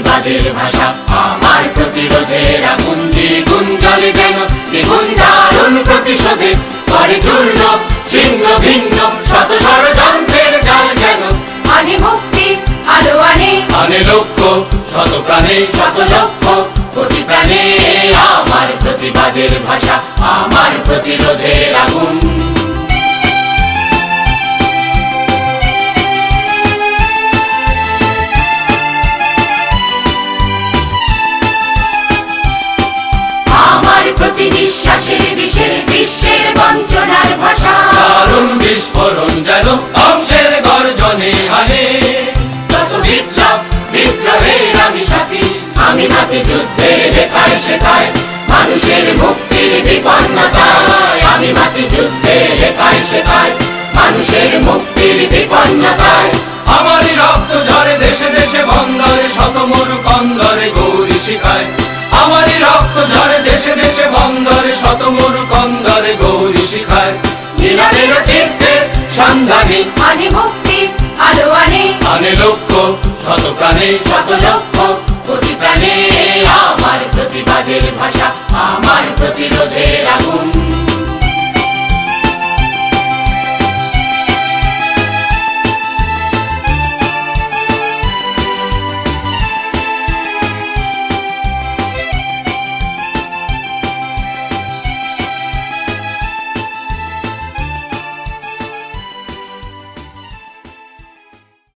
প্রতিবাদের ভাষা। আমার প্রতিরোধের আগুন দ্বিগুণ জলে যেন, দ্বিগুণ দারুণ প্রতিশোধে করে চূর্ণ, ছিন্ন ভিন্ন, শত ষড়যন্ত্রের জাল যেন। মুক্তি, আলো আনে। আনে লক্ষ্য, শত প্রাণে শত কোটি প্রাণে আমার প্রতিবাদের ভাষা। আমার প্রতিরোধের আগুন বিদ্রোহের আমি সাথী আমি মাতি যুদ্ধের লেখায় শেখায় মানুষের মুক্তির বিপন্নতায় আমি মাতি যুদ্ধের লেখায় শেখায় মানুষের মুক্তির বিপন্নতায়। আমারই রক্ত ঝরে দেশে দেশে বন্দরে শত মরু কন্দরে গৌরী শিখায়। আমারই রক্ত ঝরে দেশে দেশে বন্দরে শত মরু কন্দরে গৌরী শিখায়। মিলনের তীর্থের সন্ধানে আনে মুক্তি আলো আনে। আনে লক্ষ্য শত প্রাণে শত লক্ষ কোটি প্রাণে আমার প্রতিবাদের ভাষা আমার প্রতিরোধের